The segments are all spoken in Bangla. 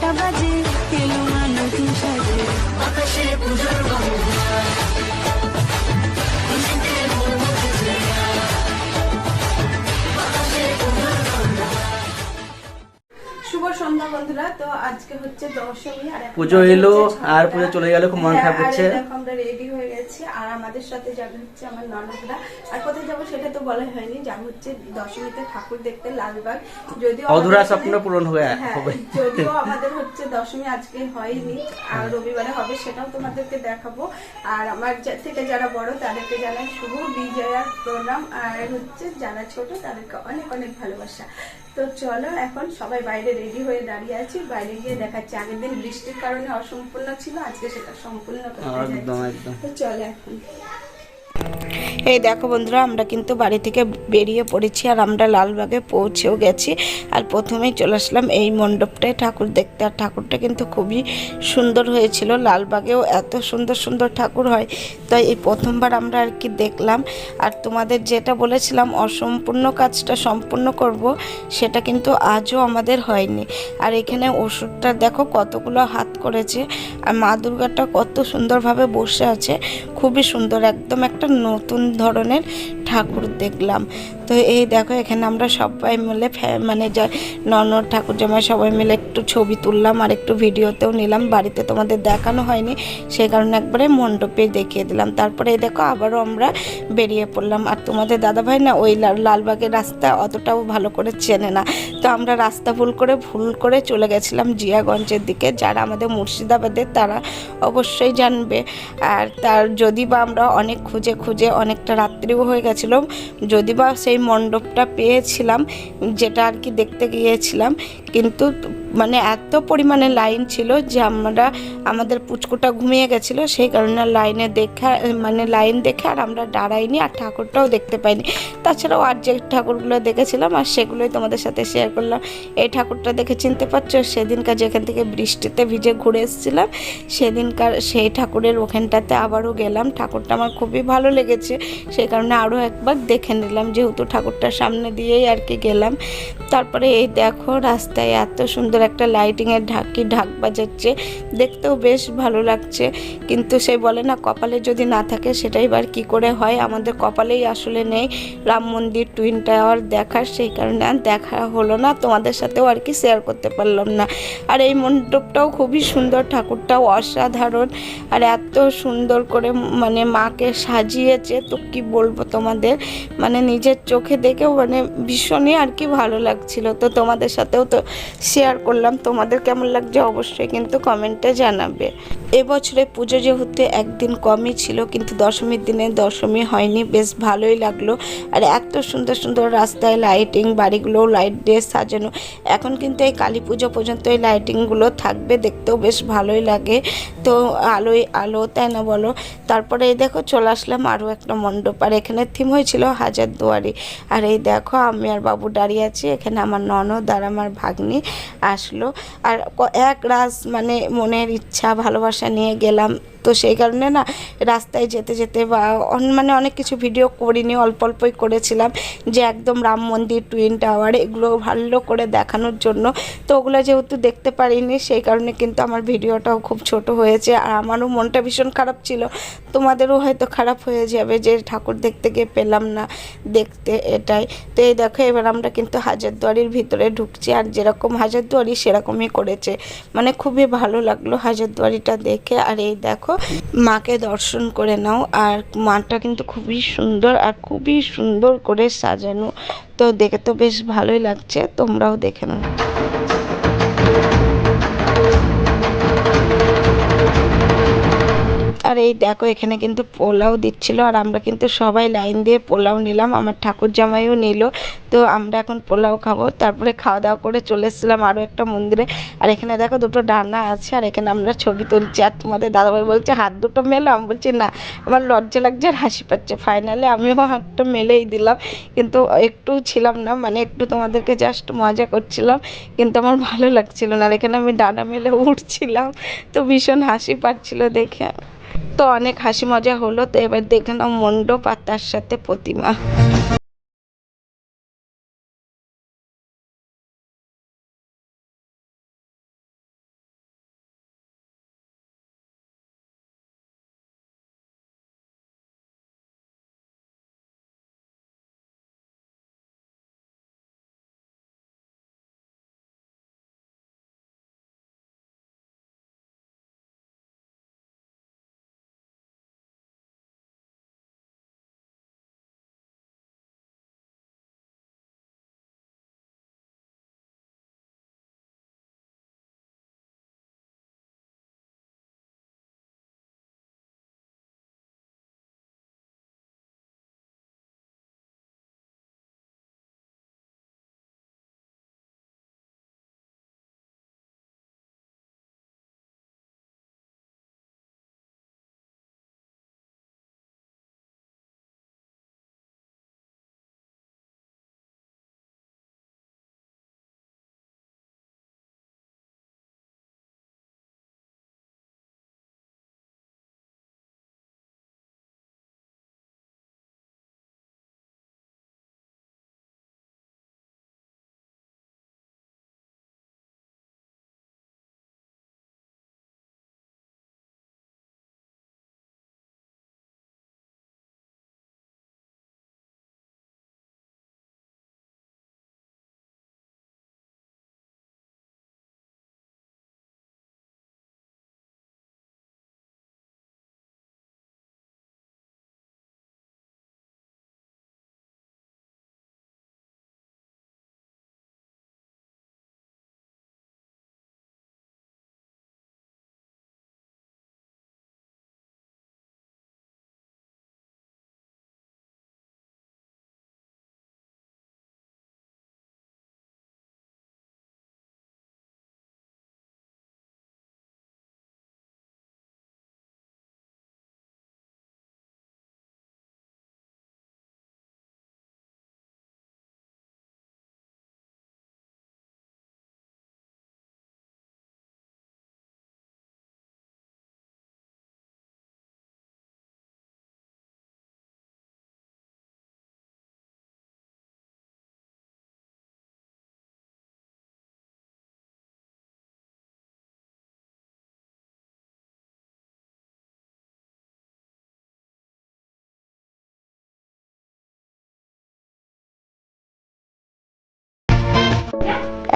নটা বাজে এলো মা বাতাসে সাজে। শুভ আজকে হচ্ছে দশমী আর পুজো এলো আর পুজো চলে গেল খুব মন হ্যাঁ, খারাপ হচ্ছে আমরা রেডি হয়ে গেছি। আর আমাদের সাথে যাবে হচ্ছে আমার ননদরা। আর কোথায় যাব সেটা তো বলা হয়নি। যাব হচ্ছে দশমীতে ঠাকুর দেখতে লালবাগ। যদিও অধুরা স্বপ্ন পূরণ হয়ে হ্যাঁ, হবে। যদিও আমাদের হচ্ছে দশমী আজকে হয়নি আর রবিবারে হবে সেটাও তোমাদেরকে দেখাবো। আর আমার থেকে যারা বড় তাদেরকে জানাই শুভ বিজয়ার প্রণাম। আর হচ্ছে যারা ছোট তাদেরকে অনেক অনেক ভালোবাসা। তো চলো এখন সবাই বাইরে রেডি হয়ে দাঁড়িয়ে আছি। বাইরে গিয়ে দেখাচ্ছি। আগের দিন বৃষ্টির কারণে অসম্পূর্ণ ছিল আজকে সেটা সম্পূর্ণ করতে যাচ্ছি। তো চলে এখন। এই দেখো বন্ধুরা, আমরা কিন্তু বাড়ি থেকে বেরিয়ে পড়েছি আর আমরা লালবাগে পৌঁছেও গেছি। আর প্রথমেই চলে আসলাম এই মণ্ডপটায়। ঠাকুর দেখতে, আর ঠাকুরটা কিন্তু খুবই সুন্দর হয়েছিল। লালবাগেও এত সুন্দর সুন্দর ঠাকুর হয়। তাই এই প্রথমবার আমরা আর কি দেখলাম। আর তোমাদের যেটা বলেছিলাম, অসম্পূর্ণ কাজটা সম্পূর্ণ করব, সেটা কিন্তু আজও আমাদের হয়নি। আর এখানে ওষুধটা দেখো কতগুলো হাত করেছে। আর মা দুর্গাটা কত সুন্দরভাবে বসে আছে। খুবই সুন্দর একদম একটা নতুন ধরনের ঠাকুর দেখলাম। তো এই দেখো, এখানে আমরা সবাই মিলে মানে যা, ননদ, ঠাকুর জামাই সবাই মিলে একটু ছবি তুললাম আর একটু ভিডিওতেও নিলাম। বাড়িতে তোমাদের দেখানো হয়নি সেই কারণে একবারে মণ্ডপে দেখিয়ে দিলাম। তারপরে এই দেখো, আবারও আমরা বেরিয়ে পড়লাম। আর তোমাদের দাদাভাই না ওই লালবাগের রাস্তা অতটাও ভালো করে চেনে না। তো আমরা রাস্তা ভুল করে ভুল করে চলে গেছিলাম জিয়াগঞ্জের দিকে, যারা আমাদের মুর্শিদাবাদের তারা অবশ্যই জানবে। আর তার যদি বা আমরা অনেক খুঁজে খুঁজে অনেকটা রাত্রিও হয়ে গেছিল যদি বা সেই মণ্ডপটা পেয়েছিলাম, যেটা আর কি দেখতে গিয়েছিলাম, কিন্তু মানে এত পরিমাণে লাইন ছিল যে আমরা, আমাদের পুচকুটা ঘুমিয়ে গেছিল, সেই কারণে লাইনে দেখা মানে লাইন দেখে আর আমরা দাঁড়াইনি আর ঠাকুরটাও দেখতে পাইনি। তাছাড়াও আর যে ঠাকুরগুলো দেখেছিলাম আর সেগুলোই তোমাদের সাথে শেয়ার করলাম। এই ঠাকুরটা দেখে চিনতে পারছ, সেদিনকার যেখান থেকে বৃষ্টিতে ভিজে ঘুরে এসেছিলাম, সেদিনকার সেই ঠাকুরের ওখানটাতে আবারও গেলাম। ঠাকুরটা আমার খুবই ভালো লেগেছে, সেই কারণে আরও একবার দেখে নিলাম, যেহেতু ঠাকুরটার সামনে দিয়েই আর কি গেলাম। তারপরে এই দেখো রাস্তায় এত সুন্দর একটা লাইটিংয়ের ঢাকি ঢাক বাজাচ্ছে, দেখতেও বেশ ভালো লাগছে। কিন্তু সে বলে না, কপালে যদি না থাকে সেটাই বার কি করে হয়? আমাদের কপালেই আসলে নেই। রাম মন্দির, টুইন টাওয়ার দেখার সেই কারণে আর দেখা হলো না, তোমাদের সাথেও আর কি শেয়ার করতে পারলাম না। আর এই মণ্ডপটাও খুবই সুন্দর, ঠাকুরটাও অসাধারণ। আর এত সুন্দর করে মানে মাকে সাজিয়েছে, তো কি বলব তোমাদের? মানে নিজের চোখে দেখেও মানে ভীষণই আর কি ভালো লাগছিল। তো তোমাদের সাথেও তো শেয়ার করলাম, তোমাদের কেমন লাগছে অবশ্যই কিন্তু কমেন্টে জানাবে। এবছরে পুজো যেহেতু একদিন কমই ছিল, কিন্তু দশমীর দিনে দশমী হয়নি, বেশ ভালোই লাগল। আর এত সুন্দর সুন্দর রাস্তায় লাইটিং বাড়িগুলোও লাইট দিয়ে সাজানো। এখন কিন্তু এই কালী পুজো পর্যন্ত এই লাইটিংগুলো থাকবে, দেখতেও বেশ ভালোই লাগে। তো আলোয় আলো, তাই না বলো? তারপরে এই দেখো চলে আসলাম আরও একটা মণ্ডপ, আর এখানে থিম হয়েছিল হাজার দুয়ারি। আর এই দেখো আমি আর বাবু দাঁড়িয়ে আছি, এখানে আমার ননদ আর আমার ভাগ্নি আসলো। আর এক রাস মানে মনের ইচ্ছা, ভালোবাসা নিয়ে গেলাম। তো সেই কারণে না, রাস্তায় যেতে যেতে বা মানে অনেক কিছু ভিডিও করিনি, অল্প অল্পই করেছিলাম যে একদম রাম মন্দির টুইন টাওয়ার এগুলো ভালো করে দেখানোর জন্য। তো ওগুলো যেহেতু দেখতে পারিনি, সেই কারণে কিন্তু আমার ভিডিওটাও খুব ছোট হয়েছে। আর আমারও মনটা ভীষণ খারাপ ছিল। তোমাদেরও হয়তো খারাপ হয়ে যাবে যে ঠাকুর দেখতে গিয়ে পেলাম না দেখতে এটাই। তো এই দেখো, এবার আমরা কিন্তু হাজারদুয়ারির ভিতরে ঢুকছি। আর যেরকম হাজারদুয়ারি সেরকমই করেছে। মানে খুবই ভালো লাগল হাজারদুয়ারিটা দেখে। আর এই দেখো মাকে দর্শন করে নাও। আর মাটা কিন্তু খুবই সুন্দর আর খুবই সুন্দর করে সাজানো। তো দেখে তো বেশ ভালোই লাগছে। তোমরাও দেখে নাও। আর এই দেখো, এখানে কিন্তু পোলাও দিচ্ছিল আর আমরা কিন্তু সবাই লাইন দিয়ে পোলাও নিলাম। আমার ঠাকুর জামাইও নিল। তো আমরা এখন পোলাও খাব। তারপরে খাওয়া দাওয়া করে চলে এসেছিলাম আরও একটা মন্দিরে। আর এখানে দেখো দুটো ডানা আছে আর এখানে আমরা ছবি তুলছি। আর তোমাদের দাদাভাই বলছে, হাত দুটো মেলো? আমি বলছি, না। আমার লজ্জা লাগছে আর হাসি পাচ্ছে। ফাইনালি আমিও হাতটা মেলেই দিলাম। কিন্তু একটু ছিলাম না মানে একটু তোমাদেরকে জাস্ট মজা করছিলাম। কিন্তু আমার ভালো লাগছিল না। আর এখানে আমি ডানা মেলে উঠছিলাম। তো ভীষণ হাসি পাচ্ছিল দেখে। তো অনেক হাসি মজা হলো তো এবার দেখে নাও মণ্ডপ আর তার সাথে প্রতিমা।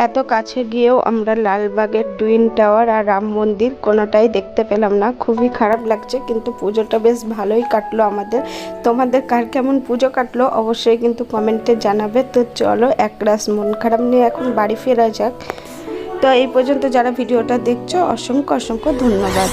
এত কাছে গিয়েও আমরা লালবাগের টুইন টাওয়ার আর রাম মন্দির কোনোটাই দেখতে পেলাম না। খুবই খারাপ লাগছে, কিন্তু পুজোটা বেশ ভালোই কাটলো আমাদের। তোমাদের কার কেমন পুজো কাটলো অবশ্যই কিন্তু কমেন্টে জানাবে। তো চলো, এক একরাশ মন খারাপ নিয়ে এখন বাড়ি ফেরা যাক। তো এই পর্যন্ত যারা ভিডিওটা দেখছ, অসংখ্য অসংখ্য ধন্যবাদ।